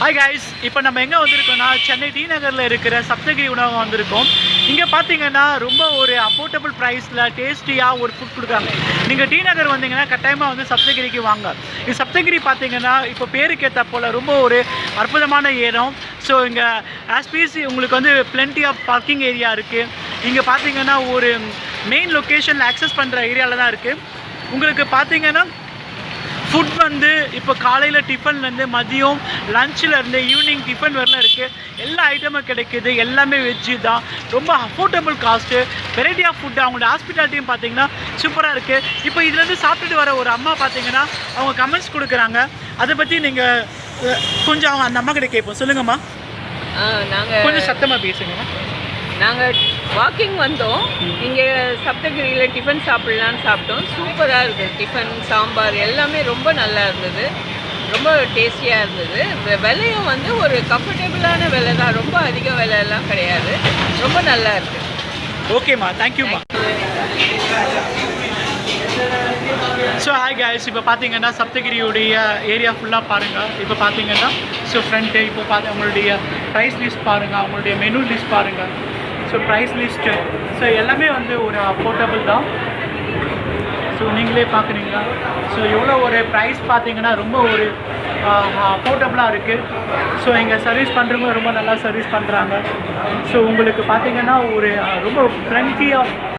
Hi guys இப்போ நம்ம எங்கே வந்திருக்கோம்னா சென்னை டி நகரில் இருக்கிற சப்தகிரி உணவகம் வந்திருக்கோம். இங்கே பார்த்தீங்கன்னா ரொம்ப ஒரு அஃபோர்டபுள் ப்ரைஸில் டேஸ்டியாக ஒரு ஃபுட் கொடுக்குறாங்க. நீங்கள் டி நகர் வந்தீங்கன்னா கட்டாயமாக வந்து சப்தகிரிக்கு வாங்க. இது சப்தகிரி பார்த்தீங்கன்னா இப்போ பேருக்கு ஏற்ற போல் ரொம்ப ஒரு அற்புதமான இடம். ஸோ இங்கே ஆஸ்பீஸ் உங்களுக்கு வந்து பிளென்டி ஆஃப் பார்க்கிங் ஏரியா இருக்குது இங்கே பார்த்தீங்கன்னா ஒரு மெயின் லொக்கேஷனில் ஆக்சஸ் பண்ணுற ஏரியாவில் தான் இருக்குது உங்களுக்கு பார்த்தீங்கன்னா ஃபுட் வந்து இப்போ காலையில் டிஃபன்லேருந்து மதியம் லஞ்சில் இருந்து ஈவினிங் டிஃபன் வரல இருக்குது எல்லா ஐட்டமும் கிடைக்குது. எல்லாமே வெஜ்ஜு தான். ரொம்ப affordable cost variety of food அவங்களோட ஹாஸ்பிட்டாலிட்டியும் பார்த்தீங்கன்னா சூப்பராக இருக்குது இப்போ இதுலேருந்து சாப்பிட்டுட்டு வர ஒரு அம்மா பார்த்தீங்கன்னா அவங்க கமெண்ட்ஸ் கொடுக்குறாங்க. அதை பற்றி நீங்கள் கொஞ்சம் அவங்க அந்த அம்மா கிட்ட கேட்போம். சொல்லுங்கம்மா. நாங்கள் கொஞ்சம் சத்தமாக பேசுங்கம்மா நாங்கள் வாக்கிங் வந்தோம். இங்கே சப்தகிரியில் டிஃபன் சாப்பிட்லான்னு சாப்பிட்டோம். சூப்பராக இருக்குது டிஃபன் சாம்பார் எல்லாமே ரொம்ப நல்லா இருந்தது. ரொம்ப டேஸ்டியாக இருந்தது. விலையும் வந்து ஒரு கம்ஃபர்டபுளான விலை தான். ரொம்ப அதிக விலையெல்லாம் கிடையாது. ரொம்ப நல்லா இருக்குது ஓகேம்மா தேங்க்யூம்மா ஸோ ஹாய் guys. இப்போ பார்த்தீங்கன்னா சப்தகிரியுடைய ஏரியா ஃபுல்லாக பாருங்கள் இப்போ பார்த்தீங்கன்னா ஸோ ஃப்ரண்ட்டு இப்போ பார்த்து அவங்களுடைய ப்ரைஸ் லிஸ்ட் பாருங்கள் அவங்களுடைய மெனு லிஸ்ட் பாருங்கள் ஸோ ப்ரைஸ் லிஸ்ட்டு ஸோ எல்லாமே வந்து ஒரு அஃபோர்டபுள் தான். ஸோ நீங்களே பார்க்குறீங்களா ஸோ எவ்வளோ ஒரு ப்ரைஸ் பார்த்தீங்கன்னா ரொம்ப ஒரு அஃபோர்டபுளாக இருக்குது ஸோ இங்கே சர்வீஸ் பண்ணுறவங்க ரொம்ப நல்லா சர்வீஸ் பண்ணுறாங்க ஸோ உங்களுக்கு பார்த்தீங்கன்னா ஒரு ரொம்ப ஃப்ரெண்ட்லியாக